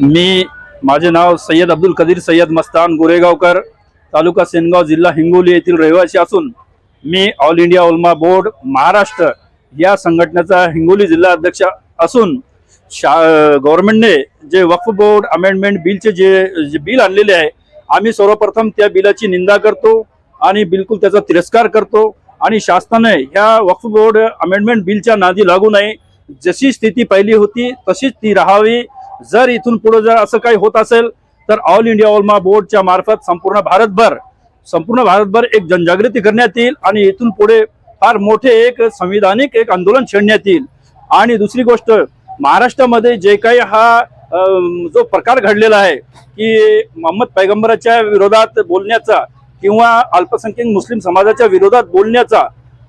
मी माझे नाव सय्यद अब्दुल कदीर सय्यद मस्तान गोरेगावकर तालुका सेनगाव जिल्हा हिंगोली येथील रहिवासी असून मी All India Ulama board Maharashtra या संघटनेचा हिंगोली जिल्हा अध्यक्ष असून शा गव्हर्नमेंटने जे वक्फ बोर्ड अमेंडमेंट बिलचे जे जे बिल आणलेले आहे आम्ही सर्वप्रथम त्या बिलाची निंदा करतो आणि बिलकुल त्याचा तिरस्कार करतो आणि शासनाने ह्या वक्फ बोर्ड अमेंडमेंट बिलच्या नादी लागू नये. जशी स्थिती पहिली होती तशीच ती राहावी. जर इथून पुढे जर असं काही होत असेल तर ऑल इंडिया ओलमा बोर्डच्या मार्फत संपूर्ण भारतभर संपूर्ण भारतभर एक जनजागृती करण्यात येईल आणि इथून पुढे फार मोठे एक संविधानिक एक आंदोलन छेडण्यात येईल. आणि दुसरी गोष्ट महाराष्ट्रामध्ये जे काही हा जो प्रकार घडलेला आहे की मोहम्मद पैगंबराच्या विरोधात बोलण्याचा किंवा अल्पसंख्याक मुस्लिम समाजाच्या विरोधात बोलण्याचा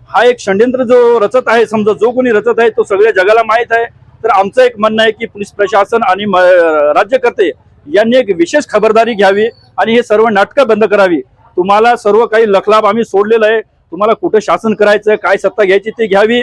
हा एक षड्यंत्र जो रचत आहे समजा जो कोणी रचत आहे तो सगळ्या जगाला माहीत आहे. तर आमचं एक म्हणणं आहे की पोलीस प्रशासन आणि म- राज्यकर्ते यांनी एक विशेष खबरदारी घ्यावी आणि हे सर्व नाटकं बंद करावी. तुम्हाला सर्व काही लखलाभ आम्ही सोडलेलं आहे. तुम्हाला कुठं शासन करायचं काय सत्ता घ्यायची ती घ्यावी.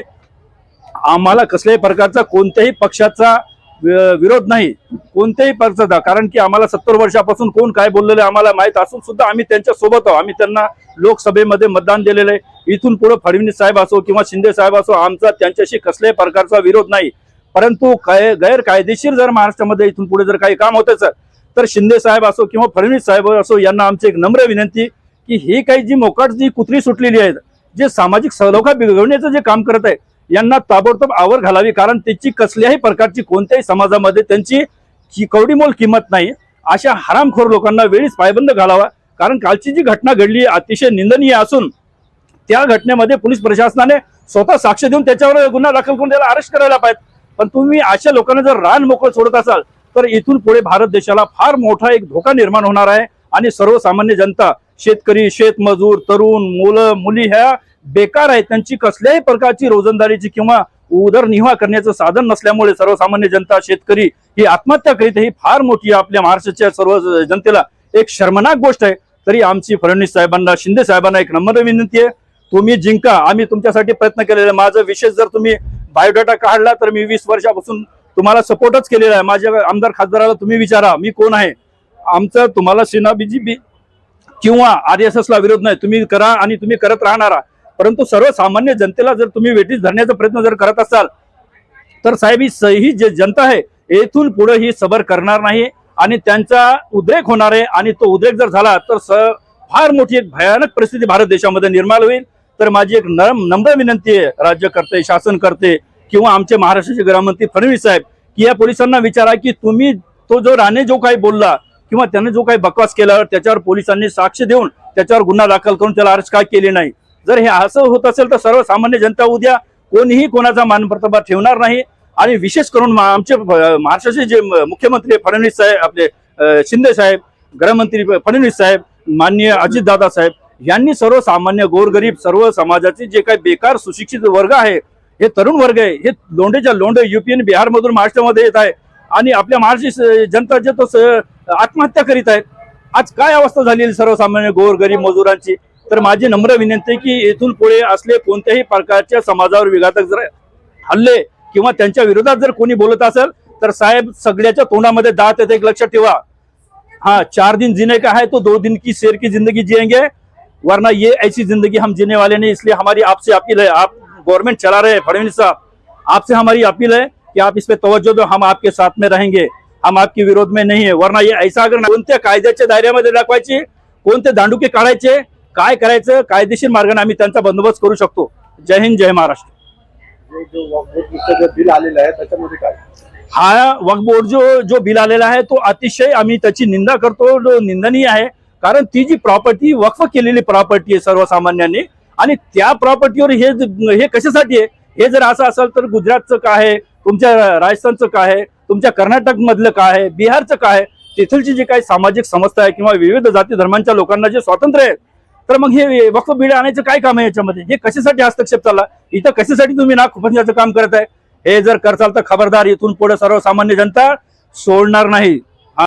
आम्हाला कसल्याही प्रकारचा कोणत्याही पक्षाचा वि- विरोध नाही. कोणत्याही पक्षाचा कारण की आम्हाला सत्तर वर्षापासून कोण काय बोललेलं आहे आम्हाला माहीत असून सुद्धा आम्ही त्यांच्यासोबत आहोत. आम्ही त्यांना लोकसभेमध्ये मतदान दिलेलं आहे. इथून पुढे फडणवीस साहेब असो किंवा शिंदे साहेब असो आमचा त्यांच्याशी कसल्याही प्रकारचा विरोध नाही. परंतु काय गैरकायदेशीर जर महाराष्ट्रामध्ये इथून पुढे जर काही काम होत असेल तर शिंदे साहेब असो किंवा फडणवीस साहेब असो यांना आमची एक नम्र विनंती की ही काही जी मोकाट जी कुत्री सुटलेली आहेत जे सामाजिक सलोखा बिघडवण्याचं जे काम करत आहे यांना ताबडतोब आवर घालावी कारण त्याची कसल्याही प्रकारची कोणत्याही समाजामध्ये त्यांची कवडीमोल किंमत नाही. अशा हरामखोर लोकांना वेळीच पायबंद घालावा कारण कालची जी घटना घडली अतिशय निंदनीय असून त्या घटनेमध्ये पोलीस प्रशासनाने स्वतः साक्ष देऊन त्याच्यावर गुन्हा दाखल करून त्याला अरेस्ट करायला पाहिजे. पण तुम्ही अशा लोकांना जर रान मोकळं सोडत असाल तर इथून पुढे भारत देशाला फार मोठा एक धोका निर्माण होणार आहे. आणि सर्वसामान्य जनता शेतकरी शेतमजूर तरुण मुलं मुली ह्या बेकार आहेत. त्यांची कसल्याही प्रकारची रोजंदारीची किंवा उदरनिर्वाह करण्याचं साधन नसल्यामुळे सर्वसामान्य जनता शेतकरी ही आत्महत्या करीत ही फार मोठी आपल्या महाराष्ट्राच्या सर्व जनतेला एक शर्मनाक गोष्ट आहे. तरी आमची फडणवीस साहेबांना शिंदे साहेबांना एक नम्र विनंती आहे. तुम्ही जिंका. आम्ही तुमच्यासाठी प्रयत्न केलेला आहे. माझं विशेष जर तुम्ही बायोडाटा काढला तर मी वीस वर्षापासून तुम्हाला सपोर्टच केलेला आहे. माझ्या आमदार खासदाराला तुम्ही विचारा मी कोण आहे? आमचं तुम्हाला सेना बीजेपी किंवा आर एस एसला विरोध नाही. तुम्ही करा आणि तुम्ही करत राहणारा. परंतु सर्वसामान्य जनतेला जर तुम्ही वेटीस धरण्याचा प्रयत्न जर करत असाल तर साहेब ही सही जे जनता आहे येथून पुढे ही सबर करणार नाही आणि त्यांचा उद्रेक होणार आहे आणि तो उद्रेक जर झाला तर स फार मोठी एक भयानक परिस्थिती भारत देशामध्ये निर्माण होईल. तर माझी एक नम्र विनंती आहे राज्यकर्ते शासन करते किंवा आमचे महाराष्ट्राचे गृहमंत्री फडणवीस साहेब की या पोलिसांना विचारा की तुम्ही तो जो राणे जो काही बोलला किंवा त्याने जो काही बकवास केला त्याच्यावर पोलिसांनी साक्ष देऊन त्याच्यावर गुन्हा दाखल करून त्याला अरेस्ट काय केले नाही? जर हे असं होत असेल तर सर्वसामान्य जनता उद्या कोणीही कोणाचा मानप्रताबा ठेवणार नाही. आणि विशेष करून आमचे महाराष्ट्राचे जे मुख्यमंत्री फडणवीस साहेब आपले शिंदे साहेब गृहमंत्री फडणवीस साहेब माननीय अजितदादा साहेब यांनी सर्वसामान्य गोरगरीब सर्व समाजाचे जे काही बेकार सुशिक्षित वर्ग आहे हे तरुण वर्ग आहे हे लोंढेच्या लोंढे युपी आणि बिहारमधून महाराष्ट्रामध्ये येत आहे आणि आपल्या महाराष्ट्र जनता जे तो आत्महत्या करीत आहेत आज काय अवस्था झालेली सर्वसामान्य गोरगरीब मजुरांची? तर माझी नम्र विनंती आहे की येथून पुढे असले कोणत्याही प्रकारच्या समाजावर विघातक जर हल्ले किंवा त्यांच्या विरोधात जर कोणी बोलत असेल तर साहेब सगळ्याच्या तोंडामध्ये दात येते एक लक्षात ठेवा. हा चार दिन जिने का है तो दो दिन की शेर की जिंदगी जिएंगे. वरना ये ऐसी जिंदगी हम जीने वाले नहीं इसलिए हमारी आपसे अपील है आप गवर्नमेंट चला रहे हैं फडणवीस साहब आपसे हमारी अपील है कि आप इस पे तवज्जो दो हम आपके साथ में रहेंगे हम आपके विरोध में नहीं है वरना ये ऐसा अगर कोणत्या कायद्याच्या दायऱ्यामध्ये दाखवायचे कोणते दांडुके काढायचे काय करायचं कायदेशीर मार्गाने आम्ही त्यांचा बंदोबस्त करू शकतो. जय हिंद जय महाराष्ट्र. बिल आलेलं आहे त्याच्यामध्ये काय? हा वक्फ बोर्ड जो जो बिल आलेला आहे तो अतिशय आम्ही त्याची निंदा करतो जो निंदनीय आहे. कारण ती जी प्रॉपर्टी वक्फ केलेली प्रॉपर्टी आहे सर्वसामान्यांनी आणि त्या प्रॉपर्टीवर हे हे कशासाठी आहे? हे जर असं असेल तर गुजरातचं काय आहे? तुमच्या राजस्थानचं काय आहे? तुमच्या कर्नाटक मधलं काय आहे? बिहारचं काय आहे? तिथलची जी काही सामाजिक समस्या आहे किंवा विविध जाती धर्मांच्या लोकांना जे स्वातंत्र्य आहे तर मग हे वक्फ बिल आणायचं काय काम आहे याच्यामध्ये? हे कशासाठी हस्तक्षेप चालला? इथं कशासाठी तुम्ही नाक खुपण्याचं काम करत आहे हे जर करताल तर खबरदार इथून पुढे सर्वसामान्य जनता सोडणार नाही.